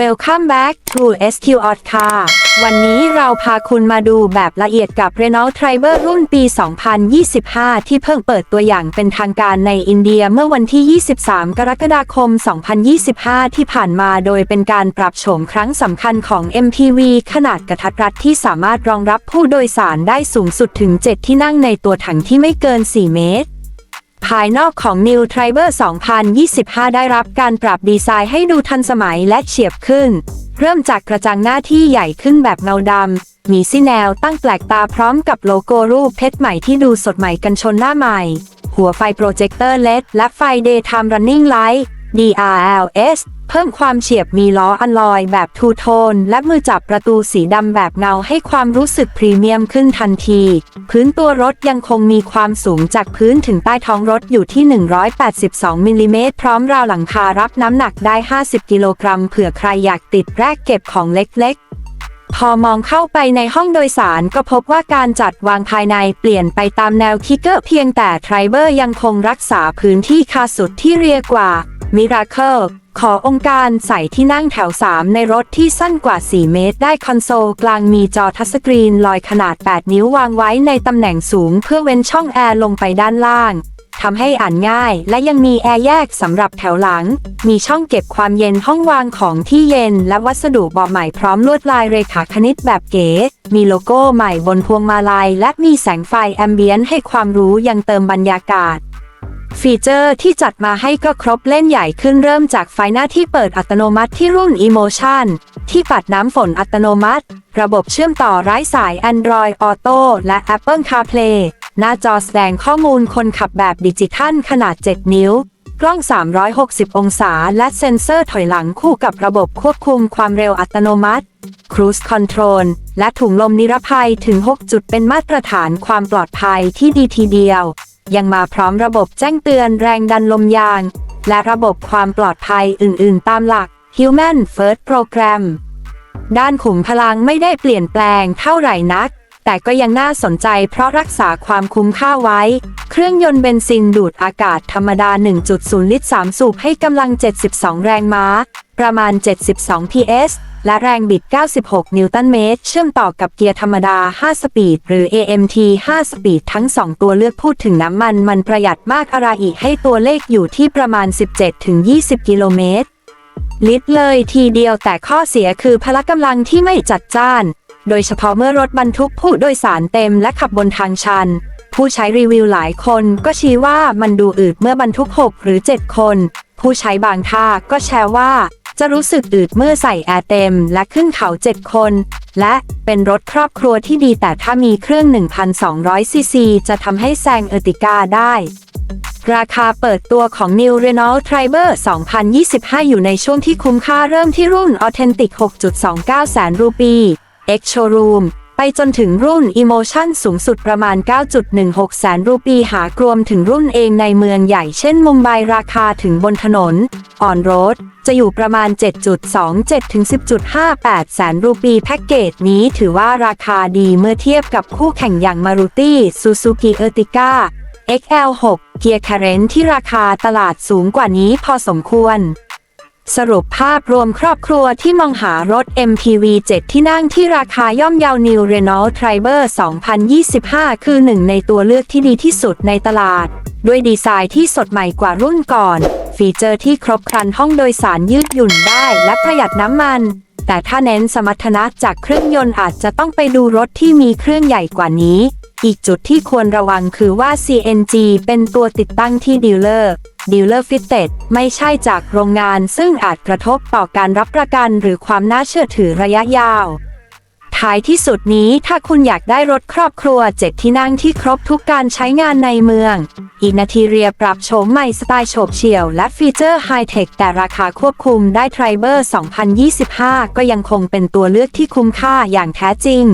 Welcome back to SQ o t Car วันนี้เราพาคุณมาดูแบบละเอียดกับ Renault Triber รุ่นปี 2025 ที่เพิ่งเปิดตัวอย่างเป็นทางการในอินเดียเมื่อวันที่ 23 กรกฎาคม 2025 ที่ผ่านมาโดยเป็นการปรับโฉมครั้งสำคัญของ MPV ขนาดกระทัดรัดที่สามารถรองรับผู้โดยสารได้สูงสุดถึง 7 ที่นั่งในตัวถังที่ไม่เกิน 4 เมตร ภายนอกของ New Triber 2025 ได้รับการปรับดีไซน์ให้ดูทันสมัยและเฉียบขึ้น เริ่มจากกระจังหน้าที่ใหญ่ขึ้นแบบเงาดำ มีซีแนวตั้งแปลกตาพร้อมกับโลโก้รูปเพชรใหม่ที่ดูสดใหม่กันชนหน้าใหม่ หัวไฟโปรเจคเตอร์ LED และไฟ Daytime Running Light DRLS เพิ่มความเฉียบมีล้ออัลลอยแบบทูโทน และมือจับประตูสีดำแบบเงาให้ความรู้สึกพรีเมียมขึ้นทันที พื้นตัวรถยังคงมีความสูงจากพื้นถึงใต้ท้องรถอยู่ที่ 182 มิลลิเมตรพร้อมราวหลังคารับน้ำหนักได้ 50 กิโลกรัมเผื่อใครอยากติดแรกเก็บของเล็กๆพอมองเข้าไปในห้องโดยสารก็พบว่าการจัดวางภายในเปลี่ยนไปตามแนวคิกเกอร์เพียงแต่ไทรเบอร์ยังคงรักษาพื้นที่คาสุดที่เรียกว่า Miracle ขอองค์การใส่ที่นั่งแถว 3 ในรถที่สั้นกว่า 4 เมตร ได้คอนโซลกลางมีจอทัชสกรีนลอยขนาด 8 นิ้ววางไว้ในตำแหน่งสูงเพื่อเว้นช่องแอร์ลงไปด้านล่างทำให้อ่านง่าย และยังมีแอร์แยกสำหรับแถวหลัง มีช่องเก็บความเย็นห้องวางของที่เย็น และวัสดุเบาใหม่พร้อมลวดลายเรขาคณิตแบบเก๋ มีโลโก้ใหม่บนพวงมาลัย และมีแสงไฟแอมเบียนให้ความรู้ยังเติมบรรยากาศ ฟีเจอร์ที่จัดมาให้ก็ครบเล่นใหญ่ขึ้นเริ่มจากไฟหน้าที่เปิดอัตโนมัติที่รุ่น Emotion ที่ปัดน้ำฝนอัตโนมัติ ระบบเชื่อมต่อไร้สาย Android Auto และ Apple CarPlay หน้าจอแสดงข้อมูลคนขับแบบดิจิทัลขนาด 7 นิ้ว กล้อง 360 องศา และเซ็นเซอร์ถอยหลังคู่กับระบบควบคุมความเร็วอัตโนมัติ Cruise Control และถุงลมนิรภัยถึง 6 จุดเป็นมาตรฐานความปลอดภัยที่ดีทีเดียว ยังมาพร้อมระบบแจ้งเตือนแรงดันลมยาง และระบบความปลอดภัยอื่น ๆ ตามหลัก Human First Program ด้านขุมพลังไม่ได้เปลี่ยนแปลงเท่าไหร่นัก แต่ก็ยังน่าสนใจเพราะรักษาความคุ้มค่าไว้ เครื่องยนต์เบนซินดูดอากาศธรรมดา 1.0 ลิตร 3 สูบให้กำลัง 72 แรงม้า ประมาณ 72 PS และแรงบิด 96 นิวตันเมตร เชื่อมต่อกับเกียร์ธรรมดา 5 สปีด หรือ AMT 5 สปีด ทั้ง 2 ตัวเลือกพูดถึงน้ำมัน มันประหยัดมากอะไรอีกให้ตัวเลขอยู่ที่ประมาณ 17-20 กิโลเมตร ลิตรเลยทีเดียวแต่ข้อเสียคือพละกำลังที่ไม่จัดจ้าน โดยเฉพาะเมื่อรถบรรทุกผู้โดยสารเต็มและขับบนทางชัน ผู้ใช้รีวิวหลายคนก็ชี้ว่ามันดูอืดเมื่อบรรทุก 6 หรือ 7 คน ผู้ใช้บางท่าก็แชร์ว่า จะรู้สึกอืดเมื่อใส่แอร์เต็มและขึ้นเขา7คน และเป็นรถครอบครัวที่ดีแต่ถ้ามีเครื่อง 1,200 ซีซี จะทำให้แซงเอติกาได้ ราคาเปิดตัวของ New Renault Triber 2025 อยู่ในช่วงที่คุ้มค่าเริ่มที่รุ่น Authentic 6.29 แสนรูปี X Showroom ไปจนถึงรุ่น Emotion สูงสุดประมาณ 9.16 แสนรูปีหากรวมถึงรุ่นเองในเมืองใหญ่เช่นมุมไบราคาถึงบนถนน On Road จะอยู่ประมาณ 7.27 ถึง 10.58 แสนรูปีแพ็กเกจนี้ถือว่าราคาดีเมื่อเทียบกับคู่แข่งอย่าง Maruti Suzuki Ertiga XL6 เกียร์คาเรนที่ราคาตลาดสูงกว่านี้พอสมควร สรุปภาพรวมครอบครัวที่มองหารถ MPV 7 ที่นั่งที่ราคาย่อมเยาว New Renault Triber 2025 คือหนึ่งในตัวเลือกที่ดีที่สุดในตลาด ด้วยดีไซน์ที่สดใหม่กว่ารุ่นก่อน ฟีเจอร์ที่ครบครันห้องโดยสารยืดหยุ่นได้และประหยัดน้ำมัน แต่ถ้าเน้นสมรรถนะจากเครื่องยนต์อาจจะต้องไปดูรถที่มีเครื่องใหญ่กว่านี้ อีกจุดที่ควรระวังคือว่า CNG เป็นตัวติดตั้งที่ดีลเลอร์ ดีลเลอร์ฟิตเต็ดไม่ใช่จากโรงงานซึ่งอาจกระทบต่อการรับประกันหรือความน่าเชื่อถือระยะยาว ท้ายที่สุดนี้ถ้าคุณอยากได้รถครอบครัว7ที่นั่งที่ครบทุกการใช้งานในเมือง อีนาทีเรียปรับโฉมใหม่สไตล์โฉบเฉี่ยวและฟีเจอร์ไฮเทคแต่ราคาควบคุมได้ t r i b e r 2025 ก็ยังคงเป็นตัวเลือกที่คุ้มค่าอย่างแท้จริง